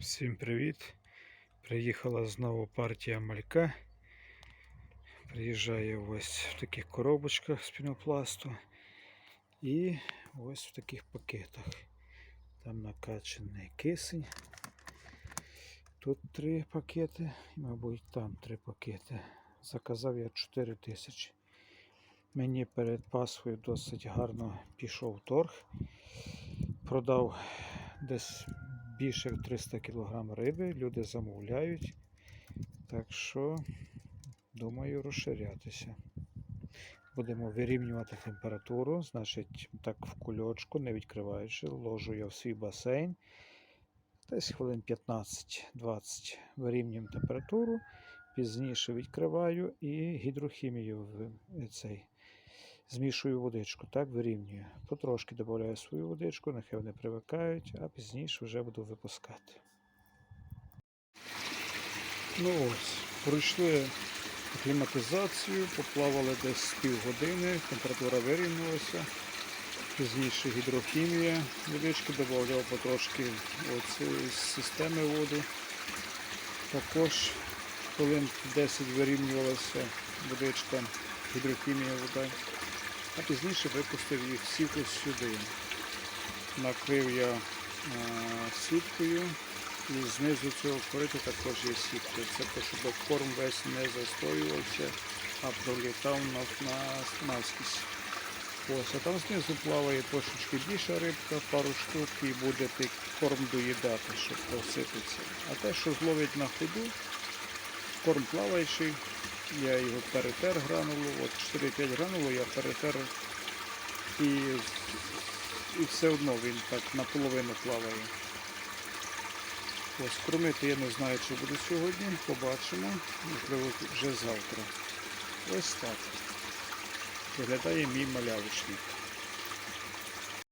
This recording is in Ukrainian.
Всім привіт! Приїхала знову партія малька. Приїжджає ось в таких коробочках з пінопласту і ось в таких пакетах. Там накачаний кисень. Тут три пакети, і, мабуть, там три пакети. Заказав я 4 тисячі. Мені перед Пасхою досить гарно пішов торг. Продав десь більше 300 кг риби. Люди замовляють. Так що, думаю, розширятися. Будемо вирівнювати температуру. Значить, так в кульочку, не відкриваючи, ложу я в свій басейн. Десь хвилин 15-20 вирівнюємо температуру. Пізніше відкриваю і гідрохімію цей. Змішую водичку, так вирівнюю. Потрошки додаю свою водичку, нехай вони привикають, а пізніше вже буду випускати. Ну ось, пройшли акліматизацію, поплавали десь півгодини, температура вирівнялася. Пізніше гідрохімія, водички додав потрошки оцієї системи воду. Також хвилин 10 вирівнювалася водичка, гідрохімія вода. А пізніше випустив їх ось сюди. Накрив я а, сіткою і знизу цього корита також є сітка. Це щоб корм весь не застоювався, а пролітав на, на, наскізь. Ось, а там знизу плаває трошечки більша рибка, пару штук і буде корм доїдати, щоб просипеться. А те, що зловить на ходу, корм плаваючий, я його перетер гранулу, от 4-5 гранулу я перетер і, і все одно він так наполовину плаває. Ось кормити я не знаю, чи буду сьогодні, побачимо, можливо вже завтра. Ось так. Виглядає мій малявочник.